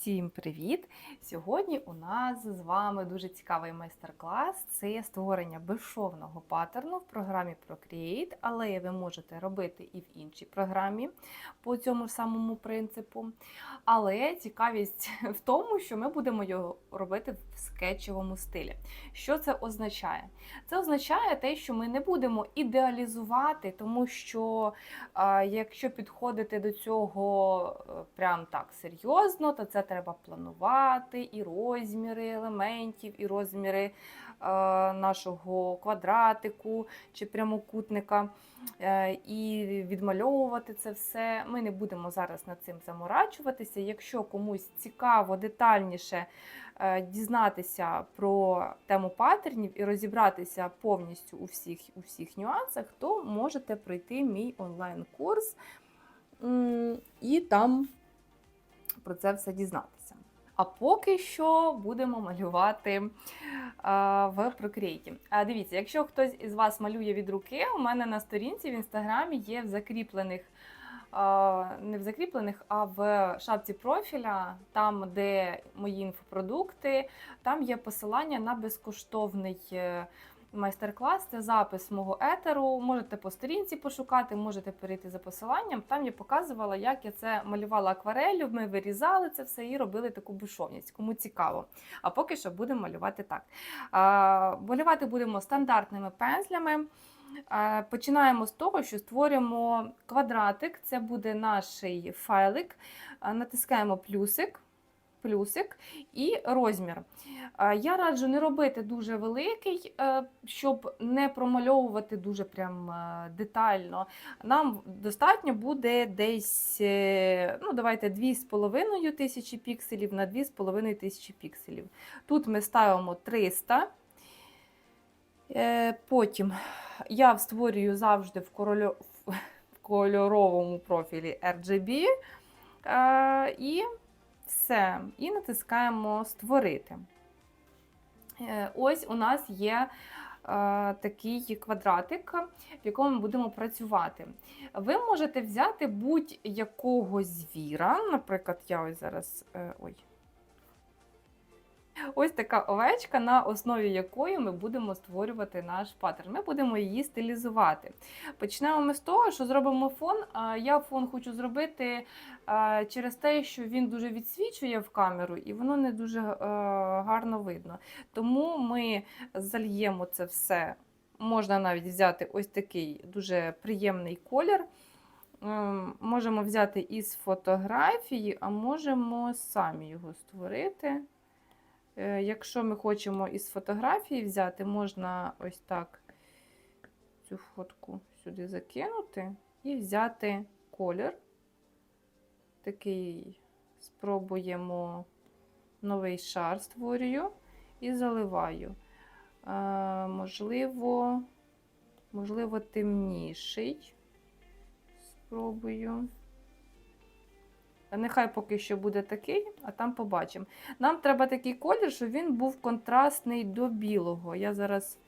Всім привіт! Сьогодні у нас з вами дуже цікавий майстер-клас. Це створення безшовного паттерну в програмі Procreate, але ви можете робити і в іншій програмі по цьому ж самому принципу. Але цікавість в тому, що ми будемо його робити в скетчевому стилі. Що це означає? Це означає те, що ми не будемо ідеалізувати, тому що якщо підходити до цього е, прям так серйозно, то це треба планувати і розміри елементів, і розміри е, нашого квадратику чи прямокутника, е, і відмальовувати це все. Ми не будемо зараз над цим заморачуватися. Якщо комусь цікаво детальніше е, дізнатися про тему паттернів і розібратися повністю у всіх, у всіх нюансах, то можете пройти мій онлайн-курс і там про це все дізнатися. А поки що будемо малювати а, в Procreate. А, дивіться, якщо хтось із вас малює від руки, у мене на сторінці в інстаграмі є в закріплених. а, Не в закріплених, а в шапці профіля, там, де мої інфопродукти, там є посилання на безкоштовний е, майстер-клас. Це запис мого етеру. Можете по сторінці пошукати, можете перейти за посиланням. Там я показувала, як я це малювала акварелью. Ми вирізали це все і робили таку безшовність. Кому цікаво. А поки що будемо малювати так. Малювати будемо стандартними пензлями. Починаємо з того, що створюємо квадратик. Це буде наш файлик. Натискаємо плюсик. Плюсик і розмір. Я раджу не робити дуже великий, е, щоб не промальовувати дуже прям е, детально. Нам достатньо буде десь, е, ну давайте 2,5 тисячі пікселів на 2,5 тисячі пікселів. Тут ми ставимо 300. Е, Потім я створюю завжди в, кольоровому профілі RGB. І все. І натискаємо Створити. Е, Ось у нас є е, такий квадратик, в якому ми будемо працювати. Ви можете взяти будь-якого звіра. Наприклад, я ось зараз. е, Ой. Ось така овечка, на основі якої ми будемо створювати наш паттерн. Ми будемо її стилізувати. Почнемо ми з того, що зробимо фон. Я фон хочу зробити через те, що він дуже відсвічує в камеру, і воно не дуже е, гарно видно. Тому ми зальємо це все. Можна навіть взяти ось такий дуже приємний колір. Ем, Можемо взяти із фотографії, а можемо самі його створити. Е, Якщо ми хочемо із фотографії взяти, можна ось так цю фотку сюди закинути і взяти колір. Такий спробуємо новий шар створюю і заливаю. Е, можливо, можливо, темніший. Спробую. Нехай поки що буде такий, а там побачимо. Нам треба такий колір, щоб він був контрастний до білого. Я зараз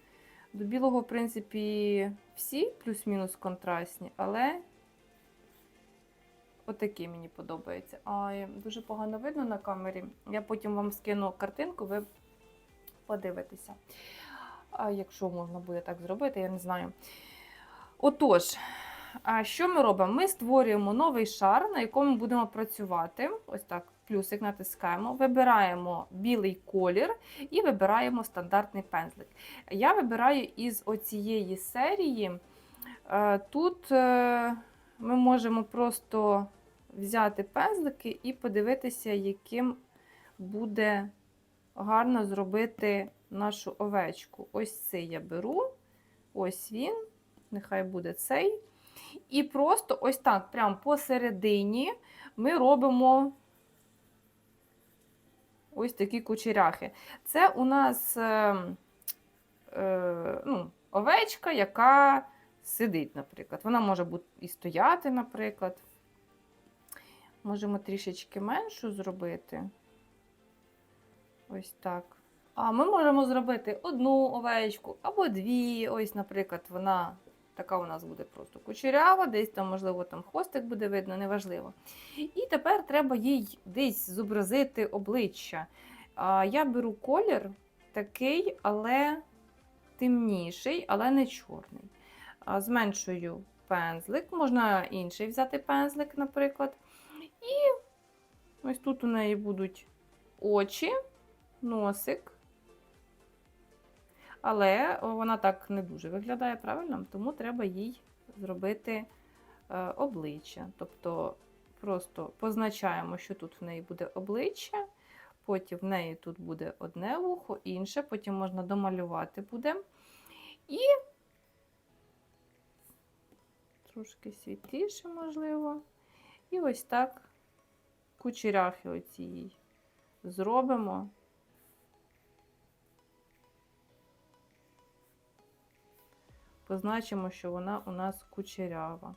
до білого, в принципі, всі плюс-мінус контрастні, але отакий мені подобається. А дуже погано видно на камері. Я потім вам скину картинку, ви подивитеся. А якщо можна буде так зробити, я не знаю. Отож. А що ми робимо? Ми створюємо новий шар, на якому будемо працювати. Ось так, плюсик натискаємо, вибираємо білий колір і вибираємо стандартний пензлик. Я вибираю із оцієї серії. Е, Тут е, ми можемо просто взяти пензлики і подивитися, яким буде гарно зробити нашу овечку. Ось цей я беру, ось він, нехай буде цей. І просто ось так, прямо посередині, ми робимо ось такі кучеряхи. Це у нас е, е, ну, овечка, яка сидить, наприклад. Вона може бути і стояти, наприклад. Можемо трішечки меншу зробити. Ось так. А ми можемо зробити одну овечку або дві. Ось, наприклад, вона така у нас буде просто кучерява, десь там, можливо, там хвостик буде видно, неважливо. І тепер треба їй десь зобразити обличчя. Я беру колір такий, але темніший, але не чорний. Зменшую пензлик, можна інший взяти пензлик, наприклад. І ось тут у неї будуть очі, носик. Але вона так не дуже виглядає правильно, тому треба їй зробити е, обличчя. Тобто просто позначаємо, що тут в неї буде обличчя, потім в неї тут буде одне вухо, інше, потім можна домалювати буде. І трошки світліше, можливо. І ось так кучеряхи оці зробимо. Позначимо, що вона у нас кучерява.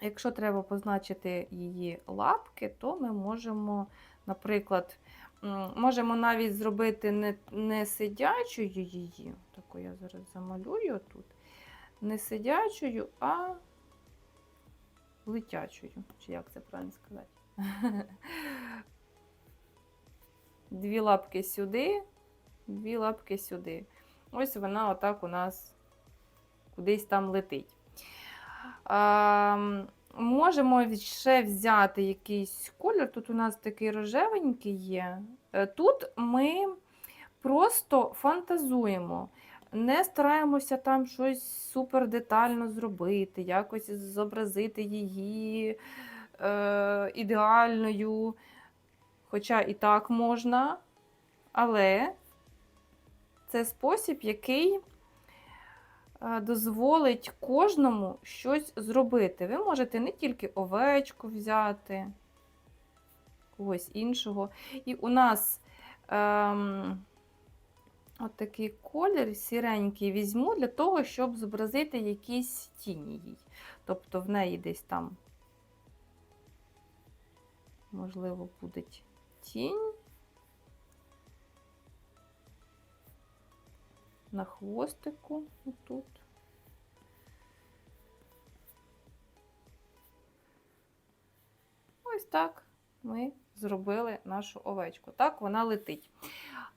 Якщо треба позначити її лапки, то ми можемо, наприклад, можемо навіть зробити не, не сидячою її, таку я зараз замалюю тут, не сидячою, а летячою. Чи як це правильно сказати? Дві лапки сюди, дві лапки сюди. Ось вона отак у нас кудись там летить. А, можемо ще взяти якийсь колір. Тут у нас такий рожевенький є. Е, Тут ми просто фантазуємо. Не стараємося там щось супер детально зробити, якось зобразити її е, ідеальною. Хоча і так можна, але це спосіб, який е, дозволить кожному щось зробити. Ви можете не тільки овечку взяти, когось іншого. І у нас ем, от колір сіренький візьму для того, щоб зобразити якісь тіні їй. Тобто в неї десь там, можливо, буде тінь. На хвостику тут. Ось так ми зробили нашу овечку. Так, вона летить.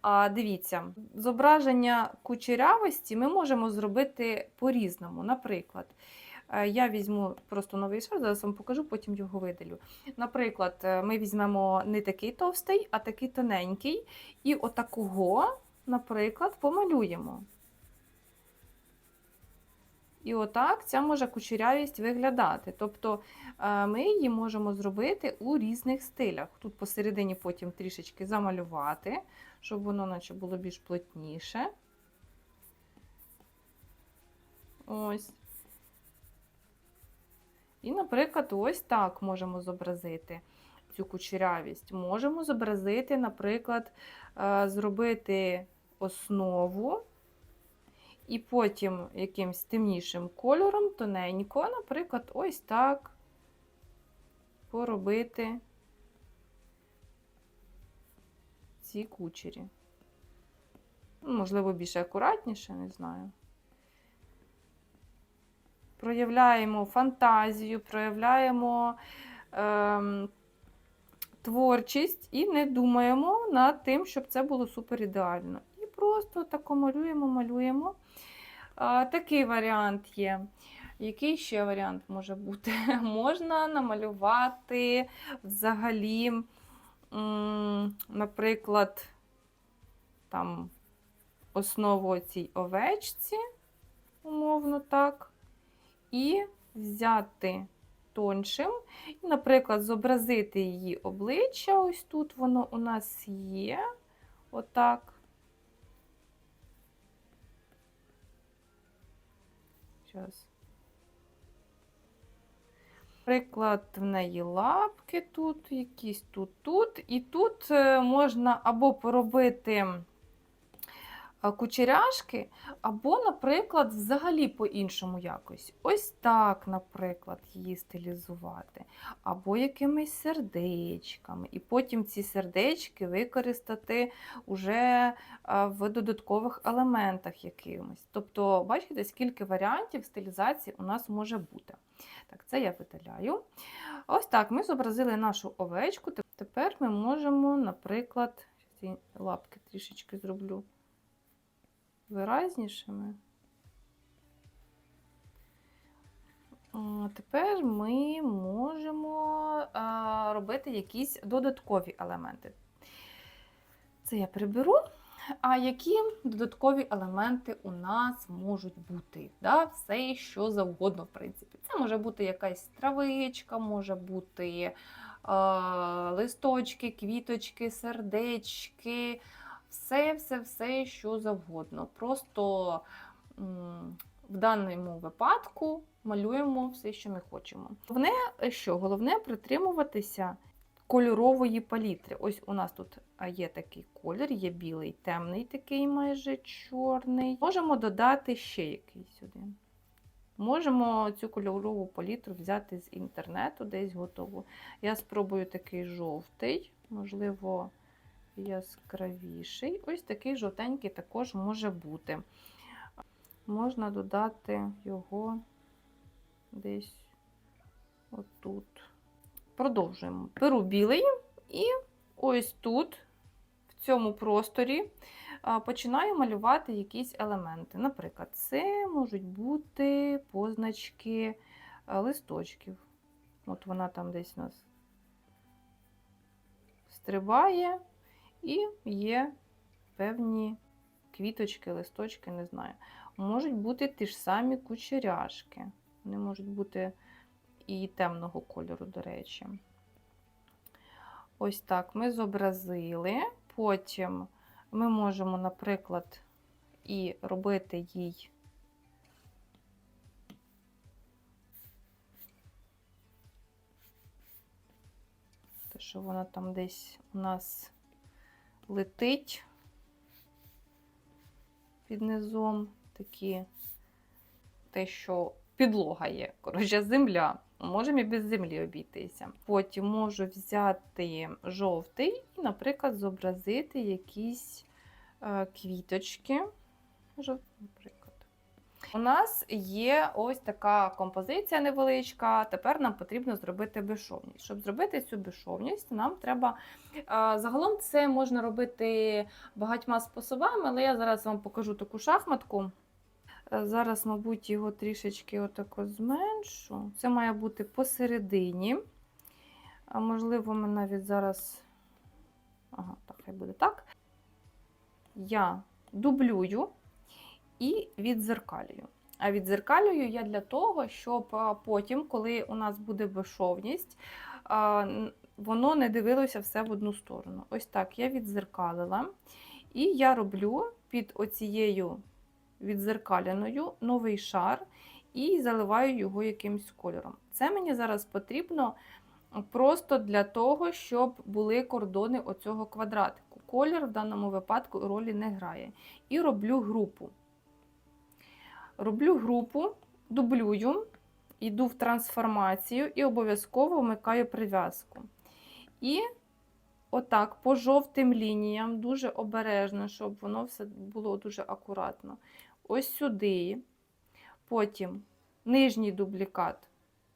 А, Дивіться, зображення кучерявості ми можемо зробити по-різному. Наприклад, е, я візьму просто новий шар, зараз вам покажу, потім його видалю. Наприклад, е, ми візьмемо не такий товстий, а такий тоненький. І отакого наприклад, помалюємо. І отак ця може кучерявість виглядати. Тобто е, ми її можемо зробити у різних стилях. Тут посередині потім трішечки замалювати, щоб воно наче було більш плотніше. Ось. І, наприклад, ось так можемо зобразити цю кучерявість. Можемо зобразити, наприклад, зробити основу, і потім якимсь темнішим кольором, тоненько, наприклад, ось так поробити ці кучері. Ну, Можливо, більш акуратніше, не знаю. Проявляємо фантазію, проявляємо ем, творчість і не думаємо над тим, щоб це було супер ідеально І просто тако малюємо, малюємо. А, Такий варіант є. Який ще варіант може бути? Можна намалювати взагалі, наприклад, там основу цій овечці, умовно так, і взяти тоншим, і, наприклад, зобразити її обличчя. Ось тут воно у нас є. Отак. Зараз. Приклад, в неї лапки тут, якісь тут, тут. І тут е, можна або поробити кучеряшки, або, наприклад, взагалі по-іншому якось. Ось так, наприклад, її стилізувати, або якимись сердечками. І потім ці сердечки використати уже в додаткових елементах якимось. Тобто, бачите, скільки варіантів стилізації у нас може бути. Так, це я видаляю. Ось так, ми зобразили нашу овечку. Тепер ми можемо, наприклад, лапки трішечки зроблю виразнішими. Тепер ми можемо робити якісь додаткові елементи. Це я приберу. А які додаткові елементи у нас можуть бути? Да? Все, що завгодно, в принципі. Це може бути якась травичка, може бути е, листочки, квіточки, сердечки, все, все, все, що завгодно. Просто в даному випадку малюємо все, що ми хочемо. Головне, що? Головне притримуватися кольорової палітри. Ось у нас тут є такий колір, є білий, темний, такий майже чорний. Можемо додати ще якийсь один. Можемо цю кольорову палітру взяти з інтернету, десь готову. Я спробую такий жовтий, можливо, яскравіший. Ось такий жовтенький також може бути. Можна додати його десь отут. Продовжуємо. Беру білий і ось тут, в цьому просторі, починаю малювати якісь елементи. Наприклад, це можуть бути позначки листочків. От вона там десь у нас стрибає, і є певні квіточки, листочки, не знаю. Можуть бути ті ж самі кучеряшки. Вони можуть бути і темного кольору, до речі. Ось так ми зобразили. Потім ми можемо, наприклад, і робити їй те, що вона там десь у нас летить під низом такі те, що підлога є, коротше, земля. Можемо і без землі обійтися. Потім можу взяти жовтий і, наприклад, зобразити якісь е, квіточки. Жовтий, наприклад. У нас є ось така композиція невеличка. Тепер нам потрібно зробити безшовність. Щоб зробити цю безшовність, нам треба. Загалом це можна робити багатьма способами, але я зараз вам покажу таку шахматку. Е, Зараз, мабуть, його трішечки отако зменшу. Це має бути посередині. А можливо, ми навіть зараз. Ага, так, хай буде так. Я дублюю і відзеркалюю. А відзеркалюю я для того, щоб потім, коли у нас буде безшовність, воно не дивилося все в одну сторону. Ось так я відзеркалила. І я роблю під оцією відзеркаляною новий шар і заливаю його якимсь кольором. Це мені зараз потрібно просто для того, щоб були кордони оцього квадратику. Колір в даному випадку ролі не грає. І роблю групу. Роблю групу, дублюю, йду в трансформацію і обов'язково вмикаю прив'язку. І отак по жовтим лініям, дуже обережно, щоб воно все було дуже акуратно. Ось сюди. Потім нижній дублікат,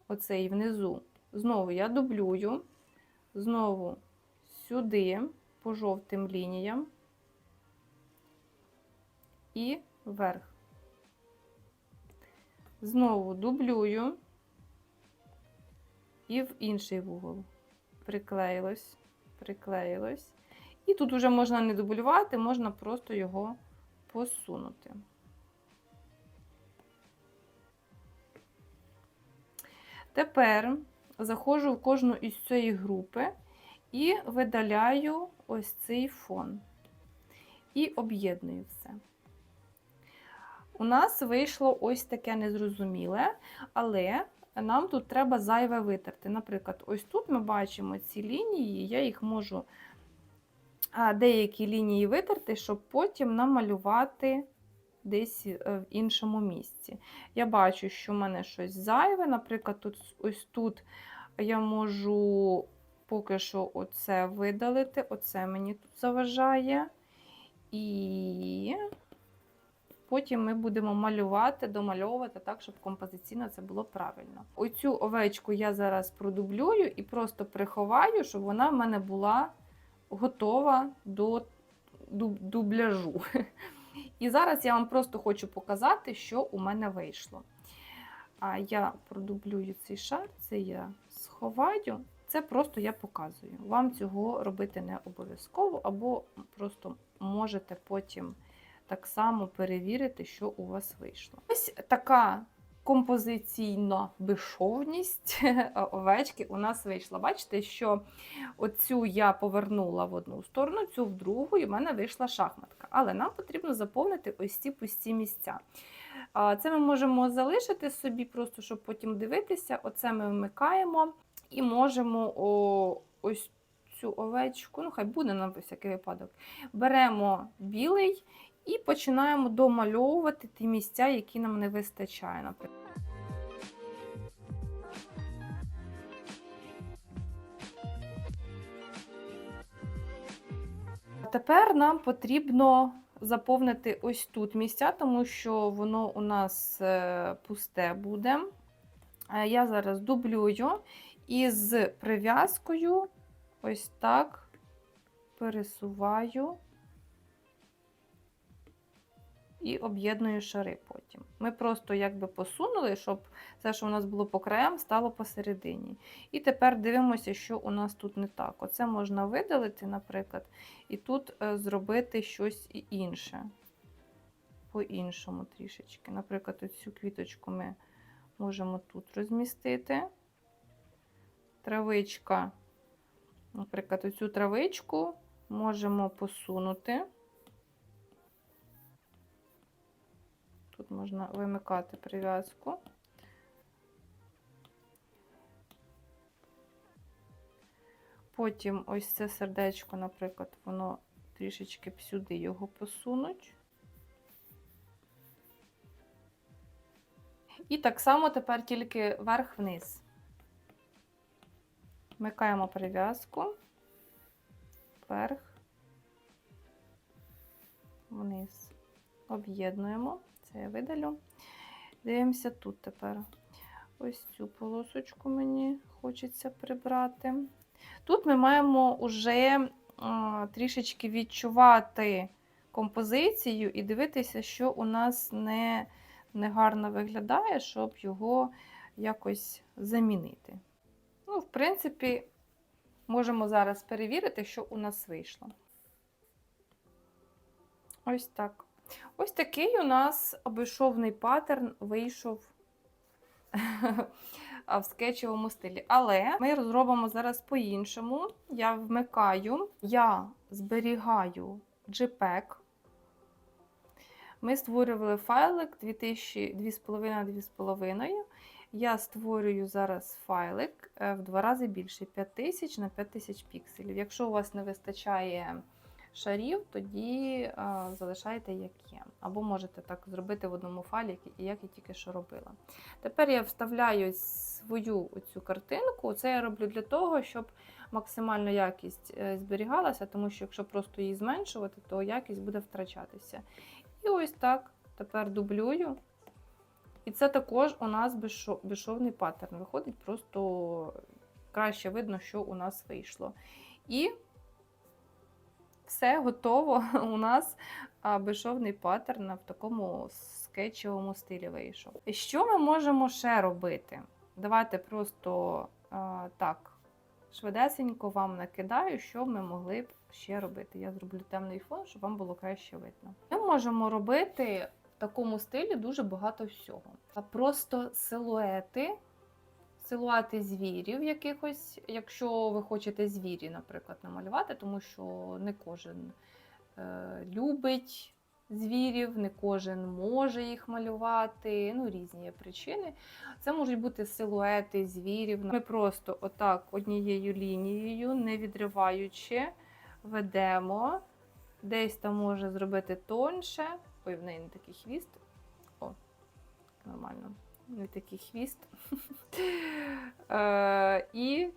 оцей внизу. Знову я дублюю, знову сюди, по жовтим лініям і вверх. Знову дублюю і в інший вугол. Приклеїлось, приклеїлось. І тут вже можна не дублювати, можна просто його посунути. Тепер заходжу в кожну із цієї групи і видаляю ось цей фон. І об'єдную все. У нас вийшло ось таке незрозуміле, але нам тут треба зайве витерти. Наприклад, ось тут ми бачимо ці лінії, я їх можу деякі лінії витерти, щоб потім намалювати десь е, в іншому місці. Я бачу, що в мене щось зайве. Наприклад, тут, ось тут я можу поки що оце видалити, оце мені тут заважає. І потім ми будемо малювати, домальовувати так, щоб композиційно це було правильно. Оцю овечку я зараз продублюю і просто приховаю, щоб вона в мене була готова до дубляжу. І зараз я вам просто хочу показати, що у мене вийшло. А я продублюю цей шар, це я сховаю. Це просто я показую. Вам цього робити не обов'язково, або просто можете потім так само перевірити, що у вас вийшло. Ось така композиційна безшовність овечки у нас вийшла. Бачите, що оцю я повернула в одну сторону, цю в другу, і в мене вийшла шахматка. Але нам потрібно заповнити ось ці пусті місця. Це ми можемо залишити собі, просто щоб потім дивитися. Оце ми вмикаємо і можемо о, ось цю овечку, ну хай буде на всякий випадок. Беремо білий і починаємо домальовувати ті місця, які нам не вистачає. Наприклад. Тепер нам потрібно заповнити ось тут місця, тому що воно у нас е, пусте буде. Е, Я зараз дублюю і з прив'язкою ось так пересуваю і об'єдную шари потім. Ми просто якби посунули, щоб все, що у нас було по краям, стало посередині. І тепер дивимося, що у нас тут не так. Оце можна видалити, наприклад, і тут е, зробити щось інше. По-іншому трішечки. Наприклад, оцю квіточку ми можемо тут розмістити. Травичка, наприклад, оцю травичку можемо посунути. Тут можна вимикати прив'язку. Потім ось це сердечко, наприклад, воно трішечки сюди його посунуть. І так само тепер тільки вверх-вниз. Вмикаємо прив'язку, вверх, вниз. Об'єднуємо. Це я видалю. Дивимося тут тепер. Ось цю полосочку мені хочеться прибрати. Тут ми маємо вже трішечки відчувати композицію і дивитися, що у нас не, не гарно виглядає, щоб його якось замінити. Ну, в принципі, можемо зараз перевірити, що у нас вийшло. Ось так. Ось такий у нас безшовний паттерн вийшов в скетчевому стилі. Але ми розробимо зараз по-іншому. Я вмикаю, я зберігаю JPEG. Ми створювали файлик 2,5-2,5. Я створюю зараз файлик е, в два рази більше 5000 на 5000 пікселів. Якщо у вас не вистачає шарів, тоді а, залишайте як є. Або можете так зробити в одному файлі, як- я тільки що робила. Тепер я вставляю свою оцю картинку. Це я роблю для того, щоб максимальна якість е, зберігалася, тому що якщо просто її зменшувати, то якість буде втрачатися. І ось так тепер дублюю. І це також у нас безшо- безшовний паттерн. Виходить, просто краще видно, що у нас вийшло. І все готово. У нас безшовний паттерн в такому скетчевому стилі вийшов. Що ми можемо ще робити? Давайте просто а, так швидесенько вам накидаю, що ми могли б ще робити. Я зроблю темний фон, щоб вам було краще видно. Ми можемо робити в такому стилі дуже багато всього. Просто силуети. Силуети звірів якихось, якщо ви хочете звірі, наприклад, намалювати, тому що не кожен е, любить звірів, не кожен може їх малювати. Ну, різні є причини. Це можуть бути силуети звірів. Ми просто отак однією лінією, не відриваючи, ведемо. Десь там може зробити тоньше. Ой, в неї не такий хвіст. О, нормально. Не такий хвіст. Е, І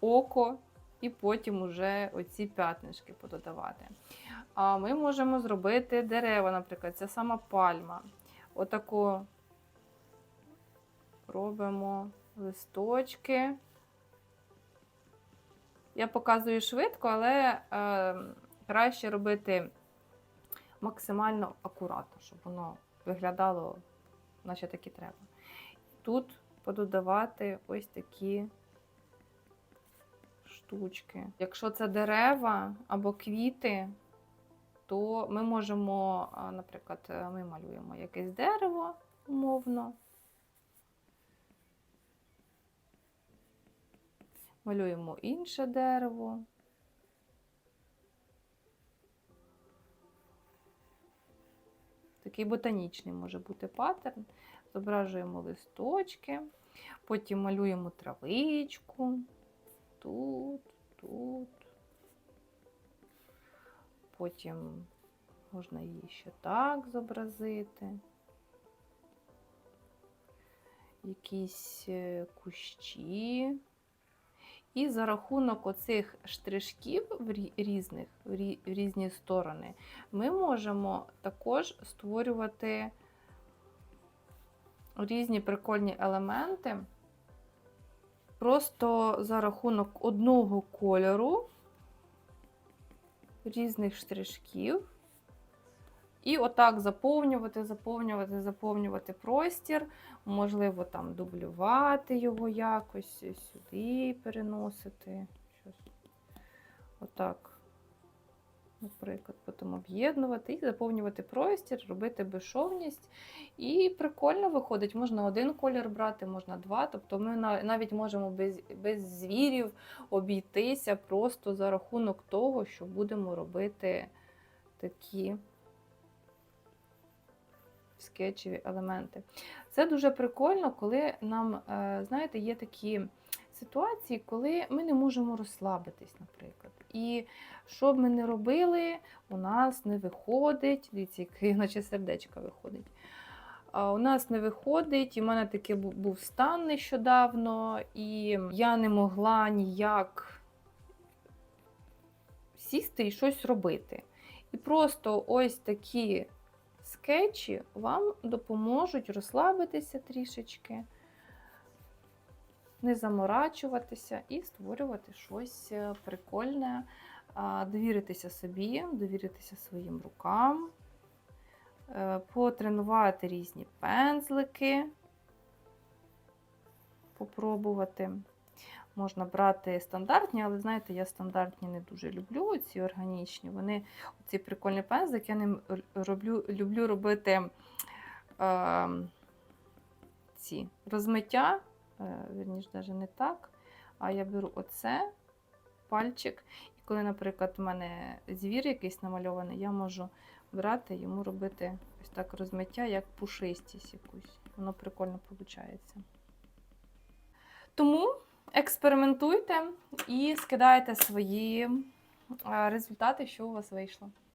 око, і потім уже оці п'ятнишки пододавати. А ми можемо зробити дерева, наприклад, ця сама пальма. Отаку робимо листочки. Я показую швидко, але е, краще робити максимально акуратно, щоб воно виглядало, наче так і треба. Тут пододавати ось такі штучки. Якщо це дерева або квіти, то ми можемо, наприклад, е, ми малюємо якесь дерево умовно. Малюємо інше дерево. Такий ботанічний може бути паттерн. Зображуємо листочки, потім малюємо травичку. Тут, тут. Потім можна її ще так зобразити. Якісь е, кущі. І за рахунок оцих штришків в різних, в різні сторони, ми можемо також створювати різні прикольні елементи. Просто за рахунок одного кольору різних штришків. І отак заповнювати, заповнювати, заповнювати простір. Можливо, там дублювати його якось, сюди переносити. Щось. Отак. Наприклад, потім об'єднувати і заповнювати простір, робити безшовність. І прикольно виходить, можна один колір брати, можна два. Тобто ми навіть можемо без, без звірів обійтися просто за рахунок того, що будемо робити такі скетчеві елементи. Це дуже прикольно, коли нам, е, знаєте, є такі ситуації, коли ми не можемо розслабитись, наприклад. І що б ми не робили, у нас не виходить. Дивіться, наче сердечко виходить. У нас не виходить, і в мене такий був стан нещодавно, і я не могла ніяк сісти і щось робити. І просто ось такі скетчі вам допоможуть розслабитися трішечки, не заморачуватися і створювати щось е, прикольне, довіритися собі, довіритися своїм рукам, е, потренувати різні пензлики, попробувати. Можна брати стандартні, але знаєте, я стандартні не дуже люблю, ці органічні. Вони, ці прикольні пензлики, я ним роблю, люблю робити е, ці розмиття, вірніше, навіть не так. А я беру оце, пальчик, і коли, наприклад, у мене звір якийсь намальований, я можу брати йому робити ось так розмиття, як пушистість якусь. Воно прикольно виходить. Тому експериментуйте і скидайте свої е, результати, що у вас вийшло.